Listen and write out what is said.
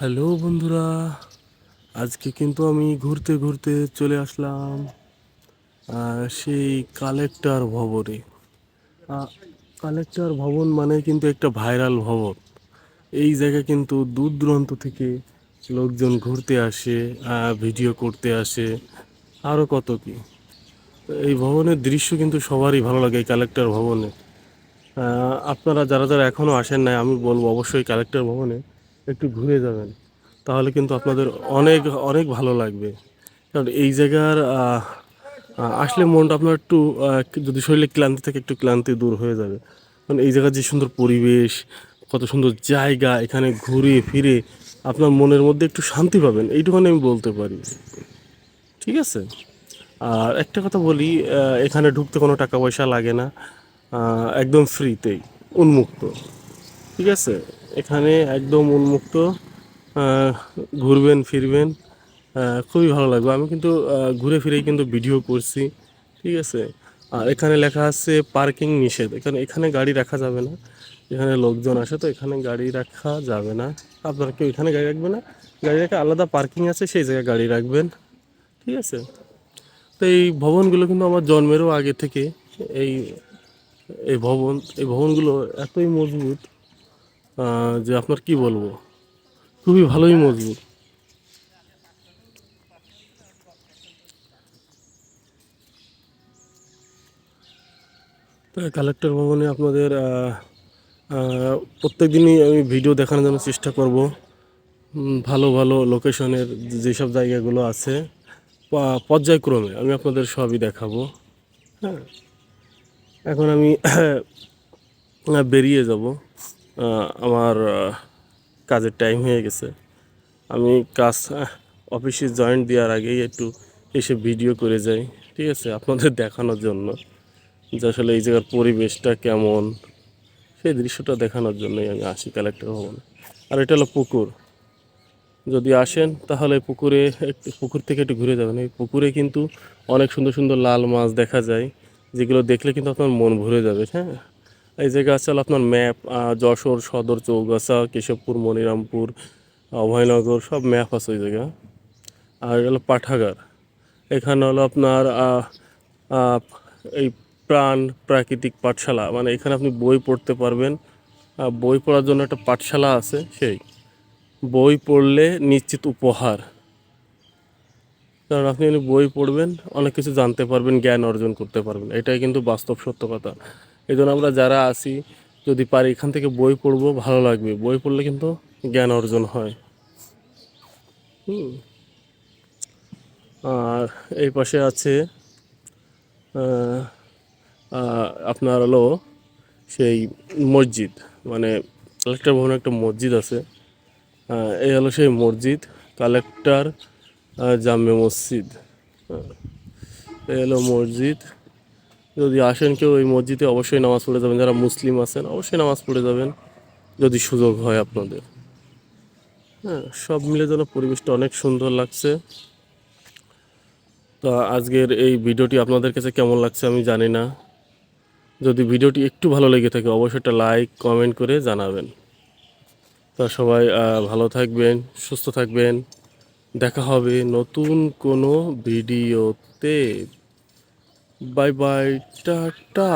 Hello বন্ধুরা, আজকে কিন্তু আমি ঘুরতে ঘুরতে চলে আসলাম সেই কালেক্টর ভবনে। কালেক্টর ভবন মানে কিন্তু একটা ভাইরাল ভবন। এই জায়গায় কিন্তু দূর দূরান্ত থেকে লোকজন ঘুরতে আসে ভিডিও করতে আসে আরও কত কি। এই ভবনের দৃশ্য কিন্তু সবারই ভালো লাগে এই কালেক্টর ভবনে। আপনারা যারা যারা এখনও আসেন নাই, আমি বলব অবশ্যই কালেক্টর ভবনে একটু ঘুরে যাবেন। তাহলে কিন্তু আপনাদের অনেক অনেক ভালো লাগবে। কারণ এই জায়গার আসলে মনটা আপনার একটু যদি শরীরে ক্লান্তি থাকে, একটু ক্লান্তি দূর হয়ে যাবে। কারণ এই জায়গার যে সুন্দর পরিবেশ, কত সুন্দর জায়গা, এখানে ঘুরে ফিরে আপনার মনের মধ্যে একটু শান্তি পাবেন। এইটুখানি আমি বলতে পারি। ঠিক আছে? আর একটা কথা বলি এখানে ঢুকতে কোনো টাকা পয়সা লাগে না। একদম ফ্রিতেই উন্মুক্ত। ঠিক আছে? এখানে একদম উন্মুক্ত ঘুরবেন, ফিরবেন খুবই ভালো লাগবে। আমি কিন্তু ঘুরে ফিরেই কিন্তু ভিডিও করছি, ঠিক আছে? আর এখানে লেখা আছে পার্কিং নিষেধ। এখানে এখানে গাড়ি রাখা যাবে না। এখানে লোকজন আসে তো, এখানে গাড়ি রাখা যাবে না। আপনারা কেউ এখানে গাড়ি রাখবে না? গাড়ি রাখা আলাদা পার্কিং আছে, সেই জায়গায় গাড়ি রাখবেন, ঠিক আছে? তো এই ভবনগুলো কিন্তু আমার জন্মেরও আগে থেকে, এই এই ভবন, এই ভবনগুলো এতই মজবুত যে আপনার কি বলব? খুবই ভালোই মজবুত। কালেক্টর ভবনে আপনাদের প্রত্যেক দিনই আমি ভিডিও দেখানোর জন্য চেষ্টা করব। ভালো ভালো লোকেশনের যেসব জায়গাগুলো আছে পর্যায়ক্রমে আমি আপনাদের সবই দেখাবো। হ্যাঁ। এখন আমি বেরিয়ে যাব। আমার কাজের টাইম হয়ে গেছে। আমি কাজ অফিসে জয়েন্ট দেওয়ার আগেই একটু এসে ভিডিও করে যাই, ঠিক আছে? আপনাদের দেখানোর জন্য। যে আসলে এই জায়গার পরিবেশটা কেমন? সেই দৃশ্যটা দেখানোর জন্যই আমি আসি কালেক্টর ভবনে। আর এটা হলো পুকুর। যদি আসেন, তাহলে পুকুরে একটু, পুকুর থেকে একটু ঘুরে যাবেন। এই পুকুরে কিন্তু অনেক সুন্দর সুন্দর লাল মাছ দেখা যায়, যেগুলো দেখলে কিন্তু আপনার মন ভরে যাবে হ্যাঁ? এই জায়গা আছে হলো আপনার ম্যাপ যশোর সদর চৌগাছা, কেশবপুর, মনিরামপুর অভয়নগর সব ম্যাপ আছে ওই জায়গা। আর হলো পাঠাগার। এখানে হলো আপনার এই প্রাণ প্রাকৃতিক পাঠশালা মানে এখানে আপনি বই পড়তে পারবেন। বই পড়ার জন্য একটা পাঠশালা আছে সেই। বই পড়লে নিশ্চিত উপহার। কারণ আপনি বই পড়বেন, অনেক কিছু জানতে পারবেন, জ্ঞান অর্জন করতে পারবেন। এটাই কিন্তু বাস্তব সত্য কথা। এই জন্য আমরা যারা আছি যদি পারি এখান থেকে বই পড়ব ভালো লাগবে। বই পড়লে কিন্তু জ্ঞান অর্জন হয়। হুম। আর এই পাশে আছে আপনার হলো সেই মসজিদ। মানে কালেক্টর ভবনে একটা মসজিদ আছে। এই হলো সেই মসজিদ কালেক্টর জামে মসজিদ। হ্যাঁ, এই হলো মসজিদ। যদি আসেন কেউ এই মসজিদে অবশ্যই নামাজ পড়ে যাবেন। যারা মুসলিম আছেন, অবশ্যই নামাজ পড়ে যাবেন। যদি সুযোগ হয় আপনাদের। হ্যাঁ সব মিলে যেন পরিবেশটা অনেক সুন্দর লাগছে। তো আজকের এই ভিডিওটি আপনাদের কাছে কেমন লাগছে আমি জানি না। যদি ভিডিওটি একটু ভালো লেগে থাকে, অবশ্যই একটা লাইক, কমেন্ট করে জানাবেন। তা সবাই ভালো থাকবেন, সুস্থ থাকবেন। দেখা হবে নতুন কোনো ভিডিওতে। Bye bye tata